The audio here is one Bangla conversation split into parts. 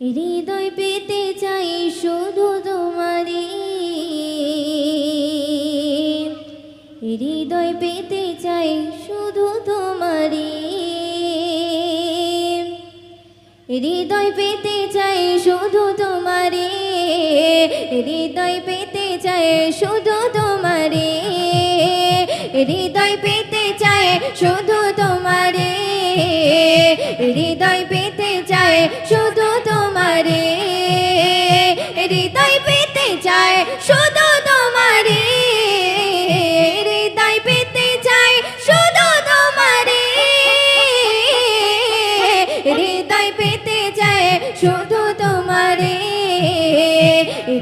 হৃদয় পেতে চাই শুধু তোমারি হৃদয় পেতে চাই শুধু তোমারি হৃদয় পেতে চাই শুধু তোমারি হৃদয় পেতে চাই শুধু তোমারি হৃদয় পেতে চাই শুধু তোমারে হৃদয় পেতে চাই শুধু তোমারে, হৃদয় পেতে চাই শুধু তোমারে, হৃদয় পেতে চাই শুধু তোমারে, হৃদয় পেতে চায় শুধু তোমারে,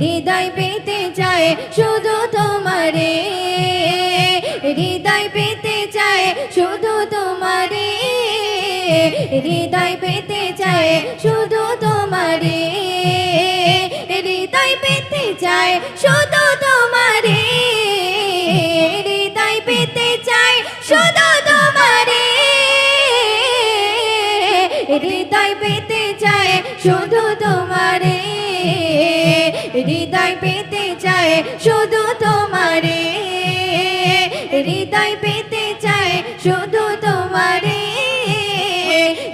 হৃদয় পেতে চায় শুধু তোমারে, হৃদয় পেতে চায় শুধু তোমারে, হৃদয় পেতে চায় শুধু চায় শুধু তোমারে। হৃদয় পেতে চায় শুধু তোমারে। হৃদয় পেতে চায় শুধু তোমারে। হৃদয় পেতে চায় শুধু তোমারে। হৃদয় পেতে চায় শুধু তোমারে।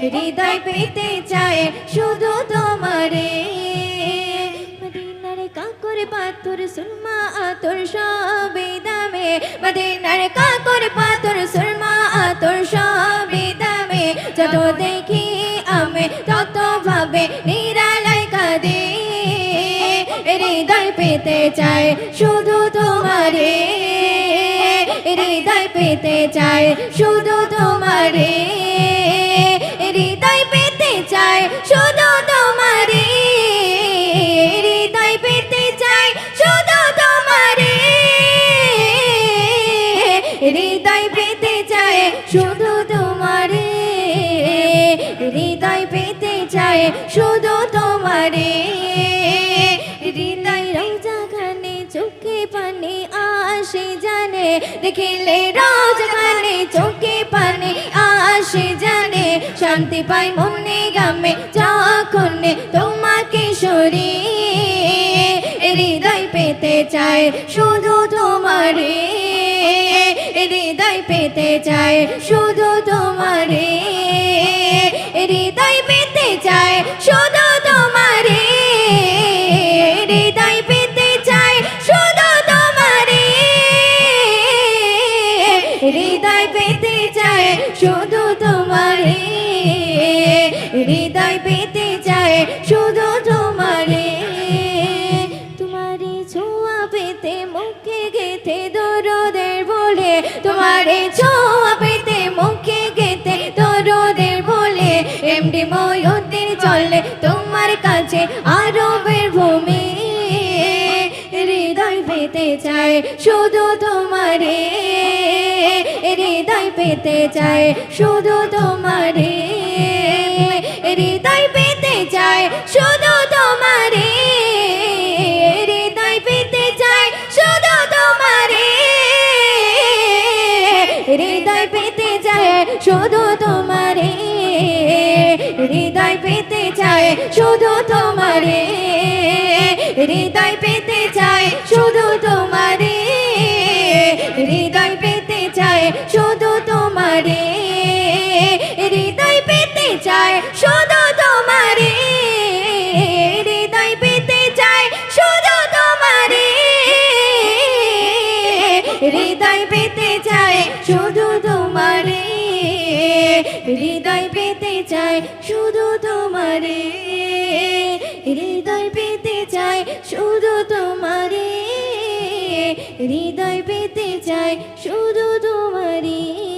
হৃদয় পেতে চায় শুধু তোমারে। পাথর সুরমা, আতর সবে দামে। মদিনার কাকর পাথর সুরমা, আতর সবে দামে। যত দেখি আমি তত ভাবে নিরালাই কাঁদে। হৃদয় পেতে চাই শুধু তোমারে। হৃদয় পেতে চাই শুধু তোমারে। শুধু তোমারে হৃদয় পেতে চায়, শুধু তোমারে হৃদয় রোজাখানে চোখে পানি, আসে জানে, দেখিলে রোজাখানে চোখে পানি, আসে জানে, শান্তি পাই মনে গামে, যখন তোমাকে চায় শুধু তোমারে। হৃদয় পেতে চায় শুধু তোমারে। হৃদয় পেতে চায় শুধু তোমারে। হৃদয় পেতে মুখে গেথে দরদের বলে, তোমারে ছোঁয়া পেতে মুখে গেথে দরদের বলে, এমডি ময়ূরদের চলে তোমার কাছে আরবের ভূমি। হৃদয় পেতে চায় শুধু তোমারে, হৃদয় পেতে চায় শুধু তোমারে, হৃদয় হৃদয় পেতে চায় শুধু তোমারে। হৃদয় পেতে চায় শুধু তোমারে। হৃদয় পেতে চায় শুধু তোমারে। হৃদয় পেতে চায় শুধু তোমারে। শুধু তোমারে, হৃদয় পেতে চাই শুধু তোমারে, হৃদয় পেতে চাই শুধু তোমারে, হৃদয় পেতে চাই শুধু তোমারে।